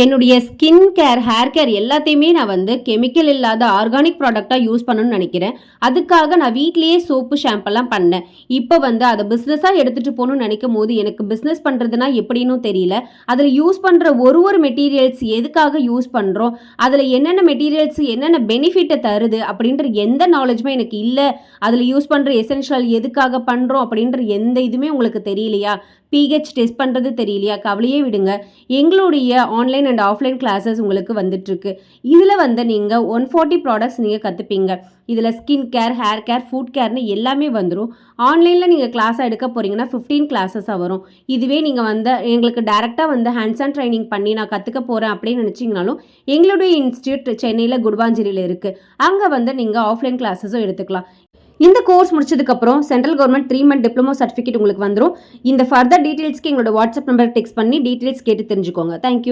என்னுடைய skin care hair care எல்லாத்தையுமே நான் வந்து கெமிக்கல் இல்லாத ஆர்கானிக் ப்ராடக்டாக யூஸ் பண்ணணும்னு நினைக்கிறேன். அதுக்காக நான் வீட்லேயே சோப்பு ஷாம்பெல்லாம் பண்ணேன். இப்போ வந்து அதை பிஸ்னஸாக எடுத்துகிட்டு போகணும்னு நினைக்கும் போது எனக்கு பிஸ்னஸ் பண்ணுறதுனா எப்படின்னு தெரியல. அதில் யூஸ் பண்ணுற ஒரு ஒரு மெட்டீரியல்ஸ் எதுக்காக யூஸ் பண்ணுறோம் அதில் என்னென்ன மெட்டீரியல்ஸ் என்னென்ன பெனிஃபிட்டை தருது அப்படின்ற எந்த நாலேஜுமே எனக்கு இல்லை. அதில் யூஸ் பண்ணுற எசென்ஷியல் எதுக்காக பண்ணுறோம் அப்படின்ற எந்த இதுவுமே உங்களுக்கு தெரியலையா? பிஹெச் டெஸ்ட் பண்ணுறது தெரியலையா? கவலையே விடுங்க. எங்களுடைய ஆன்லைன் அண்ட் ஆஃப்லைன் கிளாஸஸ் உங்களுக்கு வந்துட்டுருக்கு. இதில் வந்து நீங்கள் ஒன் ஃபார்ட்டி ப்ராடக்ட்ஸ் நீங்கள் கற்றுப்பீங்க இதில் skin care hair care food கேர்னு எல்லாமே வந்துடும் ஆன்லைனில் நீங்கள் கிளாஸாக எடுக்க போகிறீங்கன்னா ஃபிஃப்டீன் கிளாஸஸாக வரும். இதுவே நீங்கள் வந்து எங்களுக்கு டேரெக்டாக வந்து ஹேண்ட்ஸ் ஆன் ட்ரைனிங் பண்ணி நான் கற்றுக்க போகிறேன் அப்படின்னு நினச்சிங்கனாலும் எங்களுடைய இன்ஸ்டியூட் சென்னையில் குடுவாஞ்சேரியில் இருக்குது அங்கே வந்து நீங்கள் ஆஃப்லைன் கிளாஸஸும் எடுத்துக்கலாம். இந்த கோர்ஸ் முடிச்சதுக்கப்புறம் central government three month diploma certificate உங்களுக்கு வந்துடும் இந்த ஃபர்தர் டீட்டெயில்ஸ்க்கு எங்களோட வாட்ஸ்அப் நம்பர் டெக்ஸ்ட் பண்ணி டீட்டெயில்ஸ் கேட்டு தெரிஞ்சுக்கோங்க. Thank you